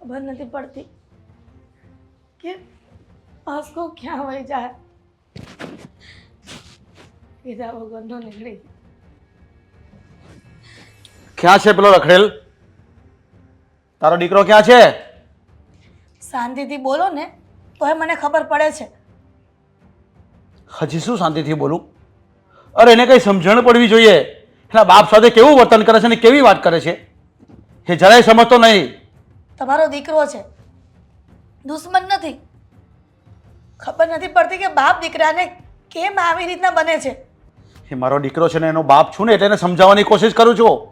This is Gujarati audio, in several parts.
ખબર નથી પડતી કે આસકો ક્યાં વહી જાય. કીધા વગરનો નીકળી ક્યાં છે પેલો રખડેલ? તારો દીકરો ક્યાં છે? શાંતિથી બોલો ને તોય મને ખબર પડે છે. હજી શું શાંતિથી બોલું? અરે એને કંઈ સમજણ પડવી જોઈએ? એના બાપ સાથે કેવું વર્તન કરે છે અને કેવી વાત કરે છે? એ જરાય સમજતો નહીં. તમારો દીકરો છે. દુશ્મન નથી. ખબર નથી પડતી કે બાપ દીકરાને કેમ આવી રીતના બને છે. એ મારો દીકરો છે ને એનો બાપ છું ને એટલે એને સમજાવવાની કોશિશ કરું છું.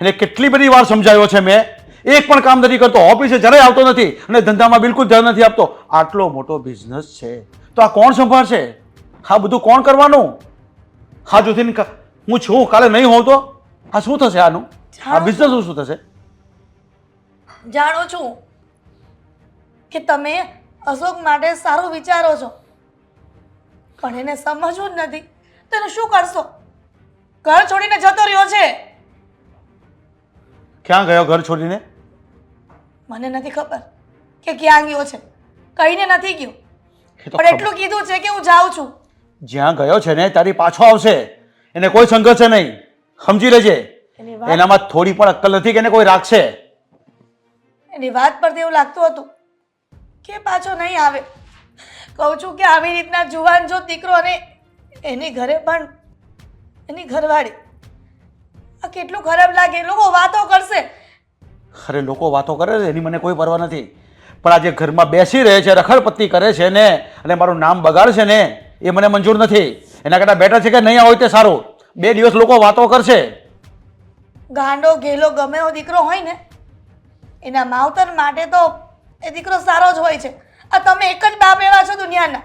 એને કેટલી બધી વાર સમજાવ્યો છે મેં. એક પણ કામ નથી કરતો. ઓફિસે જરાય આવતો નથી અને ધંધામાં બિલકુલ ધ્યાન નથી આપતો. આટલો મોટો બિઝનેસ છે. તો આ કોણ સંભાળશે? આ બધું કોણ કરવાનું? હા જોથી હું છું. કાલે નહીં હોઉં તો? આ શું થશે આનું? આ બિઝનેસ શું થશે? જાણું છું કે તમે અશોક માટે સારું વિચારો છો. પણ એને સમજવું જ નથી. તો એને શું કરશો? ઘર છોડીને જતો રહ્યો છે. ક્યાં ગયો ઘર છોડીને? મને નથી ખબર કે ક્યાં ગયો છે. કહીને નથી ગયો. એ તો પણ એટલું કીધું છે કે હું જાઉં છું. જ્યાં ગયો છે ને તારી પાછો આવશે. એને કોઈ સંઘર્ષ નહીં. સમજી લેજે. એની વાત એનામાં થોડી પણ અક્કલ નથી કે એને કોઈ રાખશે. એની વાત પરથી એવું લાગતું હતું કે પાછો નહીં આવે. કહું છું કે આવી રીતના જુવાન જો દીકરો અને એની ઘરે પણ એની ઘરવાળી આ કેટલું ખરાબ લાગે. લોકો વાતો કરશે. અરે લોકો વાતો કરે છે એની મને કોઈ પરવા નથી. પણ આજે ઘરમાં બેસી રહે છે રખડપત્તી કરે છે ને અને મારું નામ બગાડશે ને એ મને મંજૂર નથી. એના કરતાં બેટર છે કે નહીં હોય તે સારું. બે દિવસ લોકો વાતો કરશે. ગાંડો ગેલો ગમે એવો દીકરો હોય ને એના માવતર માટે તો એ દીકરો સારો જ હોય છે. આ તમે એક જ બાપ એવા છો દુનિયાના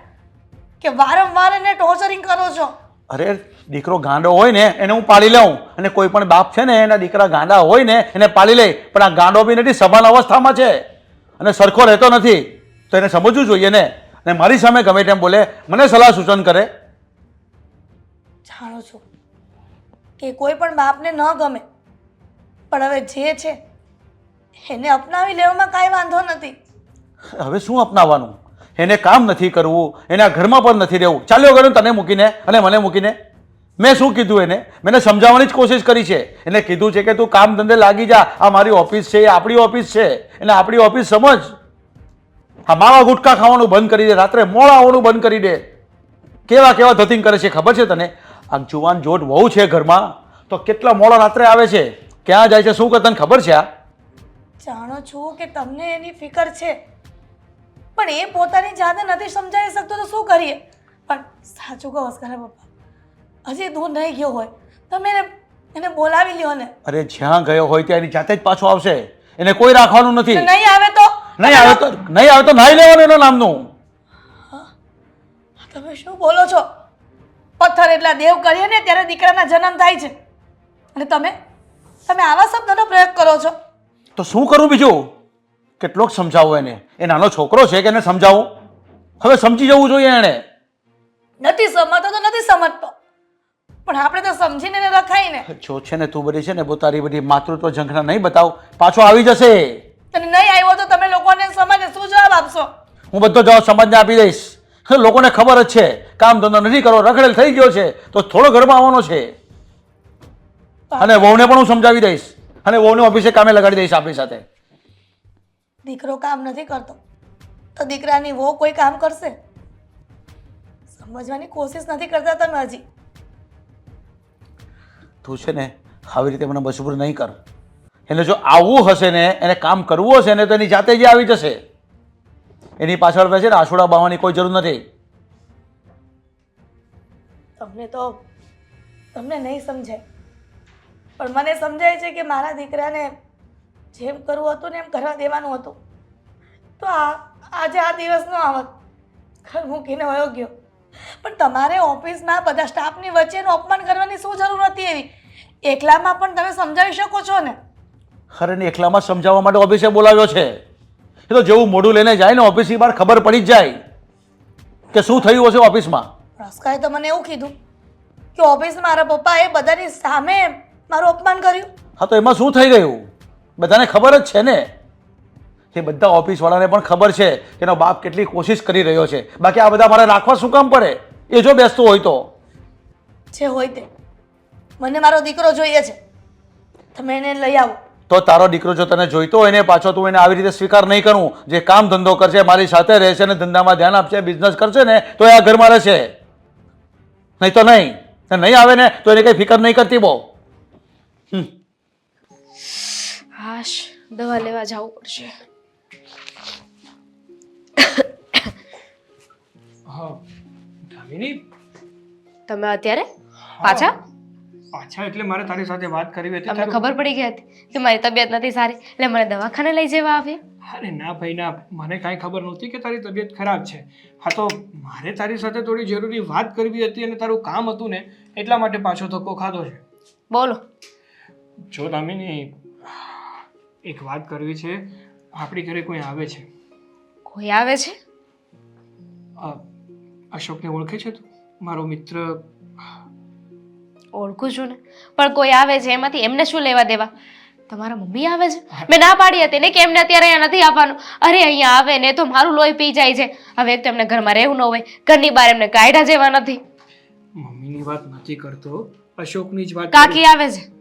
કે વારંવાર એને ટોર્ચરિંગ કરો છો. અરે દીકરો ગાંડો હોય ને એને હું પાળી લઉં. અને કોઈ પણ બાપ છે ને એના દીકરા ગાંડા હોય ને એને પાળી લે. પણ આ ગાંડો બી નથી સભાન અવસ્થામાં છે. અને સરખો રહેતો નથી. તો એને સમજવું જોઈએ ને. અને મારી સામે ગમે તેમ બોલે મને સલાહ સૂચન કરે. જાણો છો કે કોઈ પણ બાપને ન ગમે. પણ હવે જે છે એને અપનાવી લેવામાં કાંઈ વાંધો નથી. હવે શું અપનાવવાનું? એને કામ નથી કરવું, એના ઘરમાં પણ નથી રહેવું. ચાલ્યો ગયો તને મૂકીને, અને મને મૂકીને? મેં શું કીધું એને? મેં સમજાવવાની જ કોશિશ કરી છે. એને કીધું છે કે તું કામ ધંધે લાગી જા. આ મારી ઓફિસ છે, એ આપણી ઓફિસ છે. એને આપણી ઓફિસ સમજ. આ માવા ગુટકા ખાવાનું બંધ કરી દે, રાત્રે મોડા આવવાનું બંધ કરી દે. કેવા કેવા ધતિંગ કરે છે, ખબર છે તને? આ જુવાન જોટ વહુ છે ઘરમાં. તો કેટલા મોડા રાત્રે આવે છે? ક્યાં જાય છે? શું કરે તને ખબર છે આ? જાણો છું કે તમને એની ફિકર છે? પણ એ પોતાની જાતે નથી સમજાવી શકતો તો શું કરીએ? પણ સાચું કહો ખરા પપ્પા હજી દૂર નહીં ગયો હોય. તમે એને એને બોલાવી લ્યો ને. અરે જ્યાં ગયો હોય ત્યાં એની જાતે જ પાછો આવશે. એને કોઈ રાખવાનું નથી. નહીં આવે તો? નહીં આવે તો નહીં આવે તો નાઈ લેવાનું એના નામનું. તમે શું બોલો છો? પથ્થર એટલા દેવ કરીએ ને ત્યારે દીકરાના જન્મ થાય છે. અને તમે તમે આવા શબ્દનો પ્રયોગ કરો છો? તો શું કરું બીજું? કેટલોક સમજાવું એને. એ નાનો છોકરો છે કે એને સમજાવું? હવે સમજી જવું જોઈએ એણે. નથી સમજતો તો નથી સમજતો. પણ આપણે તો સમજીને એને રખાઈને. જો છે ને તું બધી છે ને તારી બધી માતૃત્વ ઝંખના નહીં બતાવ. પાછો આવી જશે. અને નહીં આવ્યો તો તમે લોકોને સમજે શું જવાબ આપશો? હું બધો જવાબ સમાજને આપી દઈશ. લોકોને ખબર જ છે. કામ ધંધો નથી કરો રખડેલ થઈ ગયો છે. તો થોડો ઘરમાં આવવાનો છે. અને વહુને પણ હું સમજાવી દઈશ. અને વહુને ઓફિસે કામે લગાડી દઈશ આપણી સાથે. દીકરો કામ નથી કરતો. તો દીકરાની વહુ કોઈ કામ કરશે? સમજવાની કોશિશ નથી કરતા તમે હજી. તું છે ને આવી રીતે મને મજબૂર નહીં કર. એને જો આવવું હશે ને એને કામ કરવું હશે ને તો એની જાતે જ આવી જશે. એની પાછળ છે ને આસોડા બાવાની કોઈ જરૂર નથી. તમને તો તમને નહીં સમજાય. પણ મને સમજાય છે કે મારા દીકરાને જેમ કરવું હતું ને એમ કરવા દેવાનું હતું. તો આ આજે આ દિવસનો આવત ઘર મૂકીને વયો ગયો. પણ તમારે ઓફિસના બધા સ્ટાફની વચ્ચેનું અપમાન કરવાની શું જરૂર હતી એવી? એકલામાં પણ તમે સમજાવી શકો છો ને? ખરે ને એકલામાં સમજાવવા માટે ઓફિસે બોલાવ્યો છે. એ તો જેવું મોઢું લઈને જાય ને ઓફિસની બહાર ખબર પડી જ જાય કે શું થયું હશે ઓફિસમાં. રસ્કાએ તો મને એવું કીધું કે ઓફિસમાં મારા પપ્પાએ બધાની સામે મારું અપમાન કર્યું? હા તો એમાં શું થઈ ગયું? બધાને ખબર જ છે ને? એ બધા ઓફિસવાળાને પણ ખબર છે કે એનો બાપ કેટલી કોશિશ કરી રહ્યો છે. બાકી આ બધા મારે રાખવા શું કામ પડે? એ જો બેસતું હોય તો. જે હોય તે. મને મારો દીકરો જોઈએ છે. તમે એને લઈ આવો. તો તારો દીકરો જો તને જોઈતો હોય ને પાછો તું એને આવી રીતે સ્વીકાર નહીં કરું જે કામ ધંધો કરશે મારી સાથે રહેશે ને ધંધામાં ધ્યાન આપશે બિઝનેસ કરશે ને તો એ આ ઘરમાં રહેશે. નહીં તો નહીં. નહીં આવે ને તો એને કંઈ ફિકર નહીં કરતી બહુ. હાશ દવા લેવા જવું પડશે. હા દામિની તમે અત્યારે? પાછા? પાછા એટલે મારે તારી સાથે વાત કરવી હતી. તમને ખબર પડી ગઈ હતી કે મારી તબિયત નથી સારી એટલે મને દવાખાને લઈ જવા આવ્યા અરે ના ભાઈ ના. મને કાંઈ ખબર નહોતી કે તારી તબિયત ખરાબ છે. હા તો મારે તારી સાથે થોડી જરૂરી વાત કરવી હતી અને તારું કામ હતું ને એટલા માટે પાછો ધક્કો ખાધો છે. બોલો. જો દામિની એક વાત કરવી છે આપણી ઘરે કોઈ આવે છે? કોઈ આવે છે? અશોકને ઓળખે છે તું? મારો મિત્ર? ઓળખું છું ને. પણ કોઈ આવે છે એમાંથી એમને શું લેવા દેવા? તમારા મમ્મી આવે છે? મેં ના પાડી હતી ને કે એમને અત્યારે અહીંયા નથી આવવાનું. અરે અહીંયા આવે ને તો મારું લોહી પી જાય છે. હવે એક તો એમને ઘરમાં રહેવું ન હોય. ઘરની બહાર એમને કાઢ્યા જેવા નથી. મમ્મીની વાત નથી કરતો. અશોકની જ વાત કાકી આવે છે.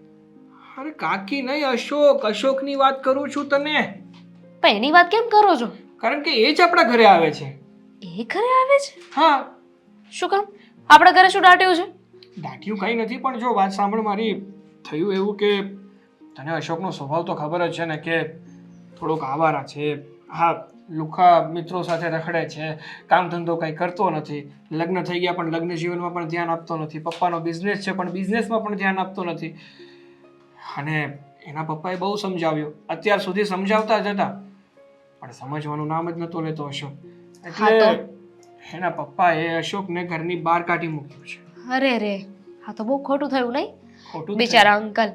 અરે કાકી નહીં અશોક. અશોકની વાત કરું છું તને. પણ એની વાત કેમ કરો છો? કારણ કે એ જ આપણા ઘરે આવે છે. એ ઘરે આવે છે? હા. શું કામ? આપણા ઘરે શું દાટ્યું છે? દાટ્યું કંઈ નથી પણ જો વાત સાંભળ મારી. થયું એવું કે તને અશોકનો સ્વભાવ તો ખબર જ છે ને કે થોડોક આવારા છે. હા લુખા મિત્રો સાથે રખડે છે. કામ ધંધો કંઈ કરતો નથી. લગ્ન થઈ ગયા પણ લગ્ન જીવનમાં પણ ધ્યાન આપતો નથી. પપ્પાનો બિઝનેસ છે પણ બિઝનેસમાં પણ ધ્યાન આપતો નથી. અને એના પપ્પાએ બહુ સમજાવ્યો. અત્યાર સુધી સમજાવતા જ હતા. પણ સમજવાનું નામ જ નહોતો લેતો અશોક. એટલે એના પપ્પાએ અશોકને ઘરની બહાર કાઢી મૂક્યો છે. અરે રે હા તો બહુ ખોટું થયું નહીં? ખોટું બિચારા અંકલ.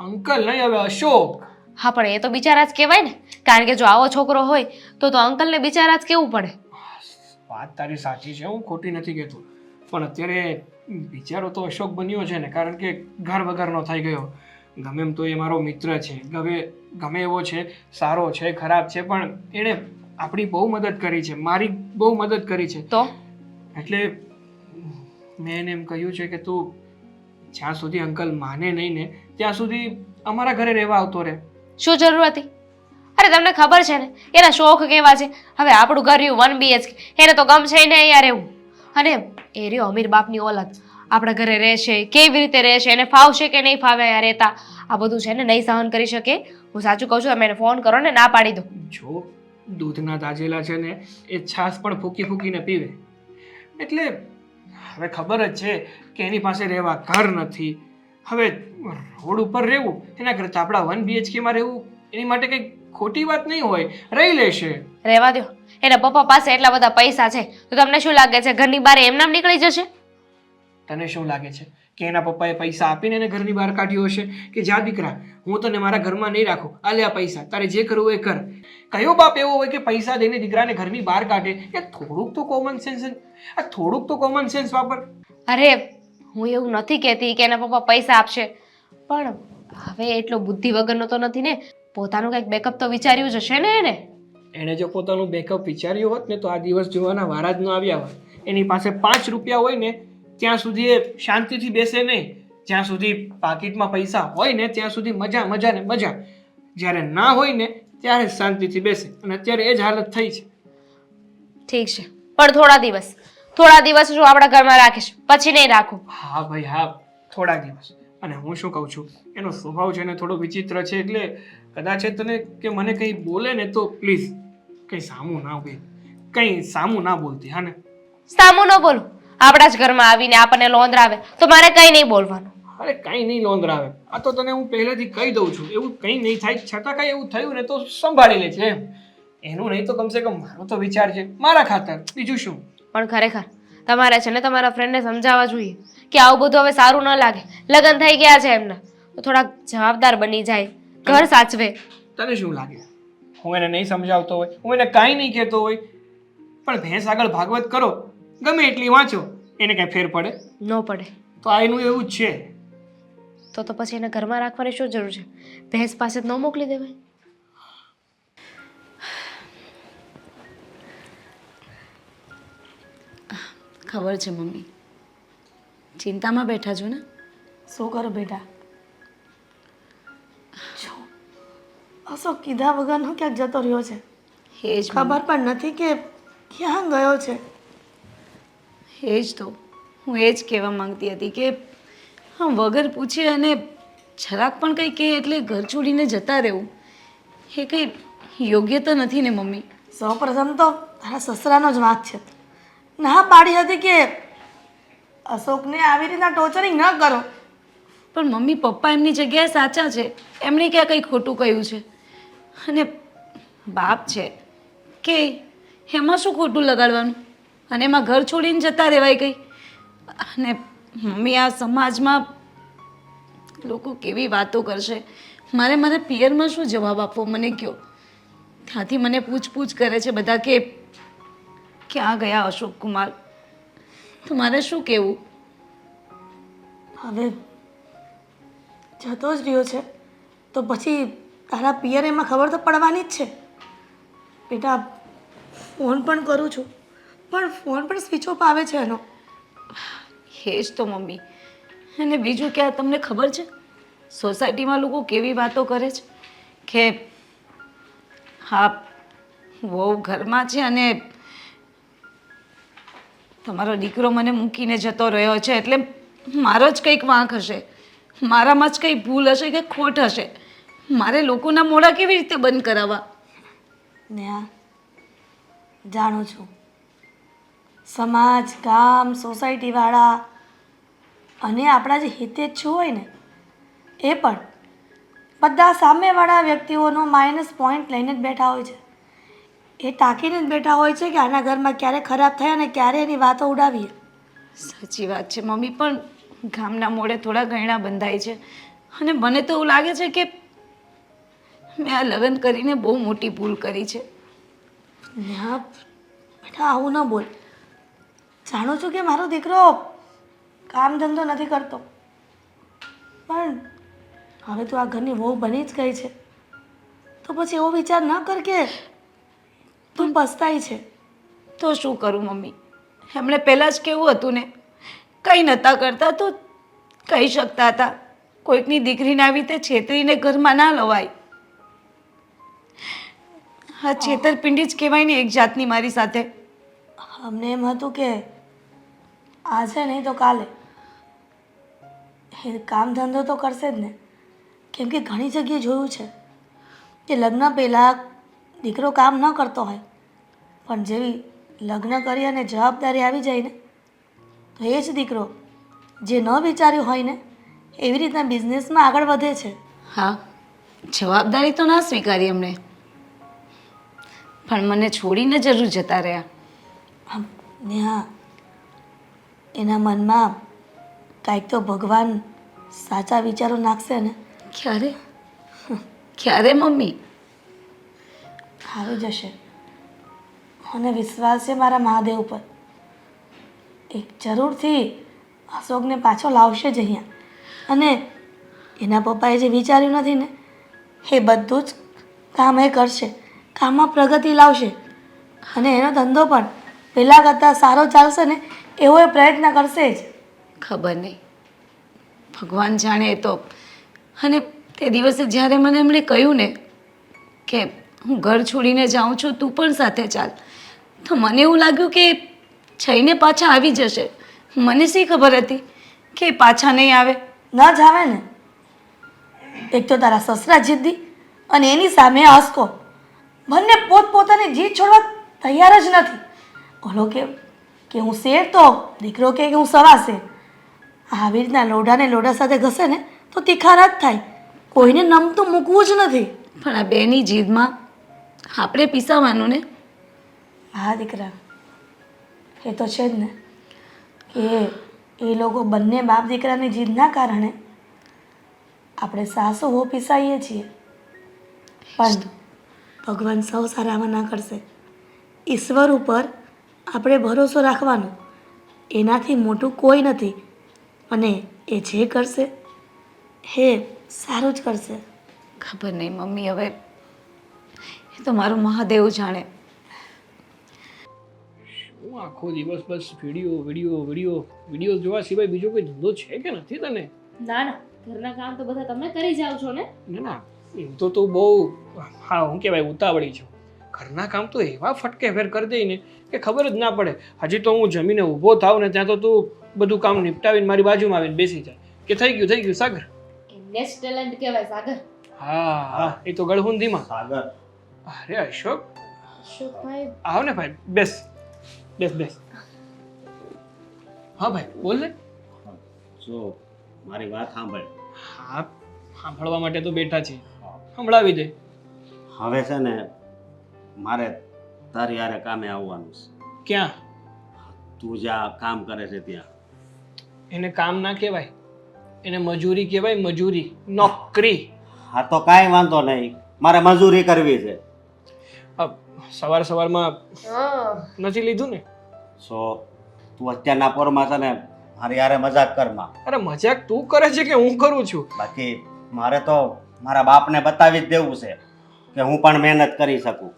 અંકલ નહીં હવે અશોક. હા પણ એ તો બિચારા જ કહેવાય ને. કારણ કે જો આવો છોકરો હોય તો તો અંકલને બિચારા જ કેવું પડે. વાત તારી સાચી છે હું ખોટી નથી કહેતો. પણ અત્યારે બિચારો તો અશોક બન્યો છે ને કારણ કે ઘર વગરનો થઈ ગયો. ગમે એમ તો એ મારો મિત્ર છે. ગમે ગમે એવો છે સારો છે ખરાબ છે પણ એણે આપણી બહુ મદદ કરી છે. મારી બહુ મદદ કરી છે. તો? એટલે મેં એને એમ કહ્યું છે કે તું જ્યાં સુધી અંકલ માને નહીં ને ત્યાં સુધી અમારા ઘરે રહેવા આવતો રહે. શું જરૂર હતી? અરે તમને ખબર છે ને એના શોખ કેવા છે? હવે આપણું ઘર રહ્યું વન બીએચકે એને તો ગમશે ને અહીંયા રહેવું. અને એ રહ્યો અમીર બાપની ઓલત આપણા ઘરે રહેશે કેવી રીતે રહેશે એને ફાવશે કે નહીં ફાવે આ રહેતા આ બધું છે ને નહીં સહન કરી શકે. હું સાચું કહું છું તમે એને ફોન કરો ને ના પાડી દો. જો દૂધના તાજેલા છે ને એ છાશ પણ ફૂકી ફૂકીને પીવે. એટલે હવે ખબર જ છે કે એની પાસે રહેવા ઘર નથી. હવે રોડ ઉપર રહેવું એના કરતાં આપણા વન બીએચકેમાં રહેવું એની માટે કંઈ ખોટી વાત નહીં હોય. રહી લેશે. રહેવા દો એના પપ્પા પાસે એટલા બધા પૈસા છે તો તમને શું લાગે છે ઘરની બહાર એમનામ નીકળી જશે? તને શું લાગે છે? કે એના પપ્પાએ પૈસા આપીને એને ઘરની બહાર કાઢ્યો હશે? કે જા દીકરા હું તને મારા ઘરમાં નહીં રાખું. આ લે આ પૈસા. તારે જે કરવું એ કર. કયો બાપ એવો હોય કે પૈસા દઈને દીકરાને ઘરની બહાર કાઢે? એ થોડુંક તો કોમન સેન્સ આ થોડુંક તો કોમન સેન્સ વાપર. અરે હું એવું નથી કહેતી કે એના પપ્પા પૈસા આપશે. પણ હવે એટલો બુદ્ધિ વગરનો તો નથી ને. પોતાનું કંઈક બેકઅપ તો વિચાર્યું જ હશે ને એને? એણે જો પોતાનું બેકઅપ વિચાર્યું હોત ને તો આ દિવસ જોવાના વારા જ ન આવ્યા હોત. એની પાસે પાંચ રૂપિયા હોય ને ત્યાં સુધી એ શાંતિથી બેસે નહીં. જ્યાં સુધી પાકીટમાં પૈસા હોય ને ત્યાં સુધી મજા મજા ને મજા. જ્યારે ના હોય ને ત્યારે શાંતિથી બેસે. અને અત્યારે એ જ હાલત થઈ છે. ઠીક છે. પણ થોડા દિવસ. થોડા દિવસ જો આપણા ઘરમાં રાખીશ. પછી નહીં રાખું. હા ભાઈ હા. થોડા દિવસ. અને હું શું કહું છું? એનો સ્વભાવ છે ને થોડો વિચિત્ર છે એટલે કદાચ તને કે મને કંઈ બોલે ને તો પ્લીઝ કંઈ સામું ના હોય કંઈ સામું ના બોલતી હા ને? સામું ન બોલું. આપણા જ ઘરમાં આવીને આપણને લોંદરાવે તો મારે કંઈ નહીં બોલવાનું. અરે કંઈ નહીં લોંદરાવે આ તો તને હું પહેલેથી કહી દઉં છું એવું કંઈ નહીં થાય છતાં કંઈ એવું થયું ને તો સંભાળી લે છે એનું નહીં તો કમસે કમ મારો તો વિચાર છે મારા ખાતર. બીજું શું? પણ ખરેખર તમારે છે ને તમારા ફ્રેન્ડને સમજાવવા જોઈએ કે આવું બધું હવે સારું ન લાગે. લગ્ન થઈ ગયા છે એમના. તો થોડાક જવાબદાર બની જાય ઘર સાચવે. તને શું લાગે? હું એને નહીં સમજાવતો હોય હું એને કાંઈ નહીં કહેતો હોય. પણ ભેંસ આગળ ભાગવત કરો. ગમે એટલી વાંચો એને કાંઈ ફેર પડે. ન પડે. તો આ એનું એવું જ છે. તો તો પછી એને ઘરમાં રાખવાની શું જરૂર છે? ભેંસ પાસે જ ન મોકલી દેવાય? ખબર છે મમ્મી. ચિંતામાં બેઠા છો ને? શું કરો બેટા? જો અશોક કીધા વગરનો ક્યાંક જતો રહ્યો છે? એ જ ખબર પણ નથી કે ક્યાં ગયો છે. એ જ તો. હું એ જ કહેવા માંગતી હતી કે હા વગર પૂછે અને જરાક પણ કંઈ કહે એટલે ઘર છોડીને જતા રહેવું. એ કંઈ યોગ્ય તો નથી ને મમ્મી? સૌપ્રથમ તો તારા સસરાનો જ વાંક છે. ના પાડી હતી કે અશોકને આવી રીતના ટોર્ચરિંગ ન કરો. પણ મમ્મી પપ્પા એમની જગ્યાએ સાચા છે. એમણે ક્યાં કંઈ ખોટું કહ્યું છે? અને બાપ છે. કે એમાં શું ખોટું લગાડવાનું? અને એમાં ઘર છોડીને જતા રહેવાય ગઈ અને મમ્મી આ સમાજમાં લોકો કેવી વાતો કરશે? મારે મારા પિયરમાં શું જવાબ આપવો? મને કહો ત્યાંથી મને પૂછપૂછ કરે છે બધા કે, ક્યાં ગયા અશોક કુમાર? તો મારે શું કહેવું હવે જતો જ રહ્યો છે. તો પછી તારા પિયર એમાં ખબર તો પડવાની જ છે. બેટા, ફોન પણ કરું છું. પણ ફોન પણ સ્વિચ ઓફ આવે છે એનો. એ જ તો મમ્મી. અને બીજું કે તમને ખબર છે? સોસાયટીમાં લોકો કેવી વાતો કરે છે? કે હા બહુ ઘરમાં છે અને તમારો દીકરો મને મૂકીને જતો રહ્યો છે એટલે મારો જ કંઈક વાંક હશે. મારામાં જ કંઈ ભૂલ હશે કે ખોટ હશે? મારે લોકોના મોઢા કેવી રીતે બંધ કરાવવા? ને આ જાણું છું. સમાજ ગામ સોસાયટીવાળા અને આપણા જે હિતેચ્છુ હોય ને એ પણ બધા સામેવાળા વ્યક્તિઓનો માઇનસ પોઈન્ટ લઈને જ બેઠા હોય છે. એ ટાંકીને જ બેઠા હોય છે કે આના ઘરમાં ક્યારે ખરાબ થયા અને ક્યારે એની વાતો ઉડાવીએ. સાચી વાત છે. મમ્મી પણ ગામના મોડે થોડા ગયણા બંધાય છે. અને મને તો એવું લાગે છે કે મેં આ લગ્ન કરીને બહુ મોટી ભૂલ કરી છે. ને હા બેટા આવું ન બોલ. જાણું છું કે મારો દીકરો કામ ધંધો નથી કરતો. પણ હવે તું આ ઘરની વહુ બની જ ગઈ છે. તો પછી એવો વિચાર ન કર કે તું પસ્તાય છે. તો શું કરું મમ્મી? એમણે પહેલાં જ કેવું હતું ને? કંઈ નહોતા કરતા તો કહી શકતા હતા. કોઈકની દીકરીને આવી રીતે છેતરીને ઘરમાં ના લવાય. હા છેતરપિંડી જ કહેવાય ને એક જાતની મારી સાથે. અમને એમ હતું કે આજે નહીં તો કાલે. એ કામ ધંધો તો કરશે જ ને. કેમ કે ઘણી જગ્યાએ જોયું છે કે લગ્ન પહેલાં દીકરો કામ ન કરતો હોય પણ જેવી લગ્ન કરી અને જવાબદારી આવી જાય ને તો એ જ દીકરો જે ન વિચાર્યું હોય ને એવી રીતના બિઝનેસમાં આગળ વધે છે. હા જવાબદારી તો ના સ્વીકારી એમણે. પણ મને છોડીને જરૂર જતા રહ્યા. હા એના મનમાં કાંઈક તો ભગવાન સાચા વિચારો નાખશે ને? ક્યારે? ક્યારે મમ્મી? આવી જશે. મને વિશ્વાસ છે મારા મહાદેવ પર એક જરૂરથી અશોકને પાછો લાવશે જ અહીંયા. અને એના પપ્પાએ જે વિચાર્યું નથી ને એ બધું જ કામ એ કરશે. કામમાં પ્રગતિ લાવશે. અને એનો ધંધો પણ પહેલાં કરતાં સારો ચાલશે ને એવો એ પ્રયત્ન કરશે જ. ખબર નહીં. ભગવાન જાણે એ તો. અને તે દિવસે જ્યારે મને એમણે કહ્યું ને કે હું ઘર છોડીને જાઉં છું તું પણ સાથે ચાલ. તો મને એવું લાગ્યું કે જઈને પાછા આવી જશે. મને શી ખબર હતી કે પાછા નહીં આવે? ન જ આવે ને. એક તો તારા સસરા જિદ્દી અને એની સામે હસકો બંને પોતપોતાની જીત છોડવા તૈયાર જ નથી. ઓલો કે કે હું શેર તો દીકરો કે કે હું સવા શેર આવી રીતના લોઢાને લોઢા સાથે ઘસે ને તો તીખારા જ થાય. કોઈને નમતું મૂકવું જ નથી. પણ આ બેની જીદમાં આપણે પીસાવાનું ને? હા દીકરા. એ તો છે જ ને. કે એ લોકો બંને બાપ દીકરાની જીદના કારણે આપણે સાસુ હો પીસાઈએ છીએ. પણ ભગવાન સૌ સારામાં ના કરશે. ઈશ્વર ઉપર આપણે ભરોસો રાખવાનો. એનાથી મોટું કોઈ નથી. અને એ જે કરશે હે સારું જ કરશે. ખબર નહીં મમ્મી હવે એ તો મારું મહાદેવ જાણે. હું આખો દિવસ બસ વીડિયો વીડિયો વીડિયો વીડિયો જોવા સિવાય બીજો કોઈ ધંધો છે કે નથી તને? ના ના. ઘરના કામ તો બધા તમે કરી જાઓ છો ને? ના ના. એમ તો તું બહુ હા હું કહેવાય ઉતાવળી છું. ઘરના કામ તો એવા ફટકે ફેર કરી દઈ ને કે ખબર જ ના પડે. હજી તો હું જમીને ઊભો થાવ ને ત્યાં તો તું બધું કામ નિપટાવીને મારી બાજુમાં આવીને બેસી જાય કે થઈ ગયું થઈ ગયું સાગર? એમને ટેલેન્ટ કહેવાય સાગર. હા હા એ તો ગળહુંધીમાં સાગર. અરે અશોક. અશોકભાઈ આવ ને ભાઈ બેસ. બેસ બેસ. હા ભાઈ બોલ ને. જો મારી વાત સાંભળ. હા સાંભળવા માટે તો બેઠા છે સંભળાવી દે. હવે છે ને મારે તારી હારે કામે આવવાનું છે. ક્યાં? તું જ્યાં કામ કરે છે ત્યાં. એને કામ ના કહેવાય. એને મજૂરી કહેવાય મજૂરી. નોકરી. હા તો કાંઈ વાંધો નહીં. મારે મજૂરી કરવી છે. સવાર સવારમાં હા. નથી લીધું ને? સો તું અત્યારના પોરમાં છે ને મારી હારે મજાક કરમાં અરે મજાક તું કરે છે કે હું કરું છું? બાકી મારે તો મારા બાપને બતાવી જ દેવું છે કે હું પણ મહેનત કરી શકું.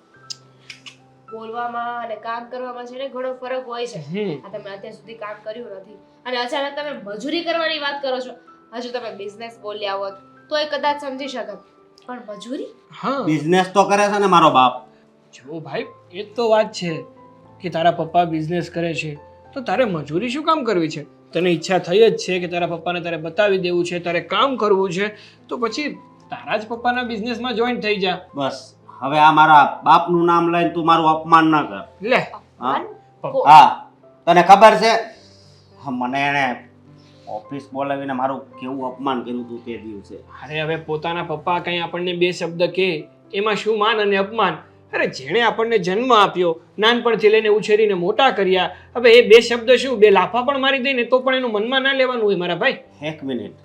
બોલવામાં અને કામ કરવામાં છે ને ઘણો ફરક હોય છે. આ તમે અત્યાર સુધી કામ કર્યું નથી. અને અચાનક તમે મજૂરી કરવાની વાત કરો છો. હજુ તમે બિઝનેસ બોલ્યા હોત તો એ કદાચ સમજી શકત. પણ મજૂરી? હા. બિઝનેસ તો કરે છે ને મારો બાપ. જો ભાઈ એ જ તો વાત છે કે તારા પપ્પા બિઝનેસ કરે છે. તો તારે મજૂરી શું કામ કરવી છે? તને ઈચ્છા થઈ જ છે કે તારા પપ્પાને તારે બતાવી દેવું છે તારે કામ કરવું છે તો પછી તારા જ પપ્પાના બિઝનેસમાં જોઈન થઈ જા. બસ. હવે આ મારા બાપનું નામ લઈને તું મારું અપમાન ન કર. લે. હા? હા. તને ખબર છે? હા, મને એણે ઓફિસ બોલાવીને મારું કેવું અપમાન કર્યું તું તે દિવસે. અરે હવે પોતાના પપ્પા કંઈ આપણને બે શબ્દ કહે એમાં શું માન અને અપમાન? અરે જેણે આપણને જન્મ આપ્યો નાનપણથી લઈને ઉછેરીને મોટા કર્યા હવે એ બે શબ્દ શું બે લાફા પણ મારી દઈને તો પણ એનું મનમાં ના લેવાનું હોય મારા ભાઈ? એક મિનિટ.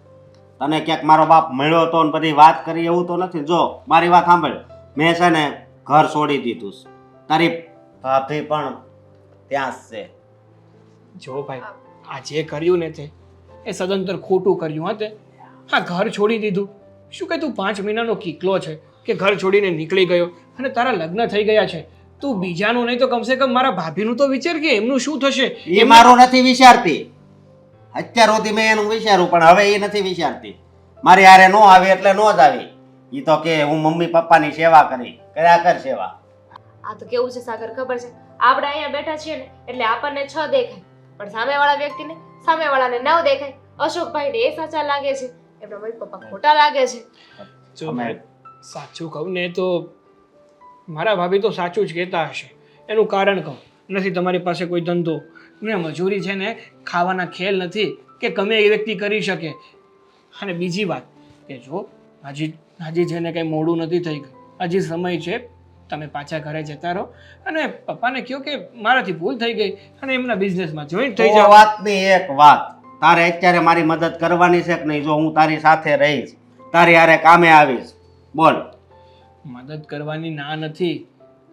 તને ક્યાંક મારો બાપ મળ્યો હતો ને બધી વાત કરી એવું તો નથી? જો મારી વાત સાંભળ. મેં છે ને ઘર છોડી દીધું છે. તારી ભાભી પણ ત્યાં જ છે. જો ભાઈ આ જે કર્યું ને તે એ સદંતર ખોટું કર્યું હા તે. હા ઘર છોડી દીધું. શું કે તું પાંચ મહિનાનો કિકલો છે કે ઘર છોડીને નીકળી ગયો અને તારા લગ્ન થઈ ગયા છે? તું બીજાનું નહીં તો કમસે કમ મારા ભાભીનું તો વિચાર કે એમનું શું થશે? એ મારો નથી વિચારતી. અત્યાર સુધી મેં એનું વિચાર્યું પણ હવે એ નથી વિચારતી. મારી હારે નો આવે એટલે નો જ આવી. એ તો કે હું મમ્મી પપ્પાની સેવા કરી કર્યા કર સેવા. આ તો કેવું છે સાગર ખબર છે? આપણે અહીંયા બેઠા છીએ ને એટલે આપણને છ દેખાય. પણ સામેવાળા વ્યક્તિને સામેવાળાને નવ દેખાય. અશોકભાઈને એ સાચા લાગે છે એમના મમ્મી પપ્પા ખોટા લાગે છે. જો અમે- સાચું કહું ને તો મારા ભાભી તો સાચું જ કહેતા હશે. એનું કારણ કહું નથી તમારી પાસે કોઈ ધંધો. ને મજૂરી છે ને ખાવાના ખેલ નથી કે ગમે એ વ્યક્તિ કરી શકે. અને બીજી વાત કે જો હજી હજી છે ને કંઈ મોડું નથી થઈ ગયું. હજી સમય છે તમે પાછા ઘરે જતા રહો. અને પપ્પાને કહો કે મારાથી ભૂલ થઈ ગઈ અને એમના બિઝનેસમાં જોઈન્ટ થઈ જાવ વાત વાતની એક વાત. તારે અત્યારે મારી મદદ કરવાની છે કે નહીં? જો હું તારી સાથે રહીશ તારી હારે કામે આવીશ. બોલ. મદદ કરવાની ના નથી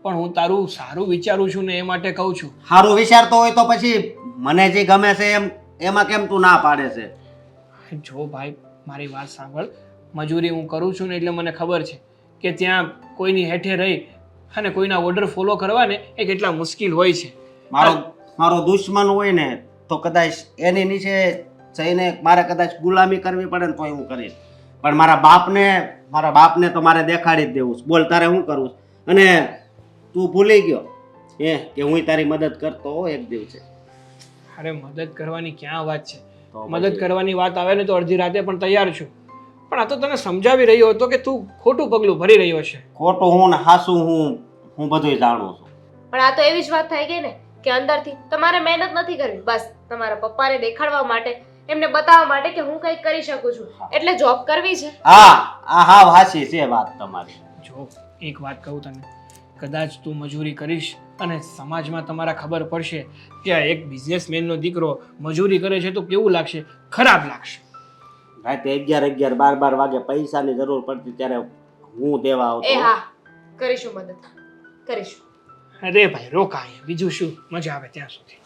પણ હું તારું સારું વિચારું છું ને એ માટે કહું છું. સારું વિચારતો હોય તો પછી મને જે ગમે છે એમ એમાં કેમ તું ના પાડે છે? જો ભાઈ મારી વાત સાંભળ. મજૂરી હું કરું છું ને એટલે મને ખબર છે કે ત્યાં કોઈની હેઠે રહી અને કોઈના ઓર્ડર ફોલો કરવા ને એ કેટલા મુશ્કેલ હોય છે. મારો મારો દુશ્મન હોય ને તો કદાચ એની નીચે જઈને મારે કદાચ ગુલામી કરવી પડે ને તોય હું કરીશ. પણ મારા બાપને મારા બાપને તો મારે દેખાડી જ દેવું છે. બોલ તારે હું કરવું અને તું ભૂલી ગયો. એ કે હું તારી મદદ કરતો એક દિવસે. અરે મદદ કરવાની ક્યાં વાત છે? મદદ કરવાની વાત આવે ને તો અડધી રાતે પણ તૈયાર છું. પણ આ તો તને સમજાવી રહ્યો હતો કે તું ખોટું પગલું ભરી રહ્યો છે. ખોટું હું ને હાસું હું હું બધું જાણું છું. પણ આ તો એવી જ વાત થઈ ગઈ ને કે અંદરથી તમારે મહેનત નથી કરવી. બસ તમારા પપ્પાને દેખાડવા માટે એમને બતાવવા માટે કે હું કંઈક કરી શકું છું. એટલે જોબ કરવી છે. હા આ હા હાસી છે વાત તમારી. જો એક વાત કહું તને. કદાચ તું મજૂરી કરીશ અને સમાજમાં તમારા ખબર પડશે કે આ એક બિઝનેસમેનનો દીકરો મજૂરી કરે છે તો કેવું લાગશે? ખરાબ લાગશે. રાતે અગિયાર અગિયાર બાર બાર વાગે પૈસાની જરૂર પડતી ત્યારે હું દેવા એ હા કરીશું મદદ કરીશું. અરે ભાઈ રોકા અહીંયા બીજું શું? મજા આવે ત્યાં સુધી.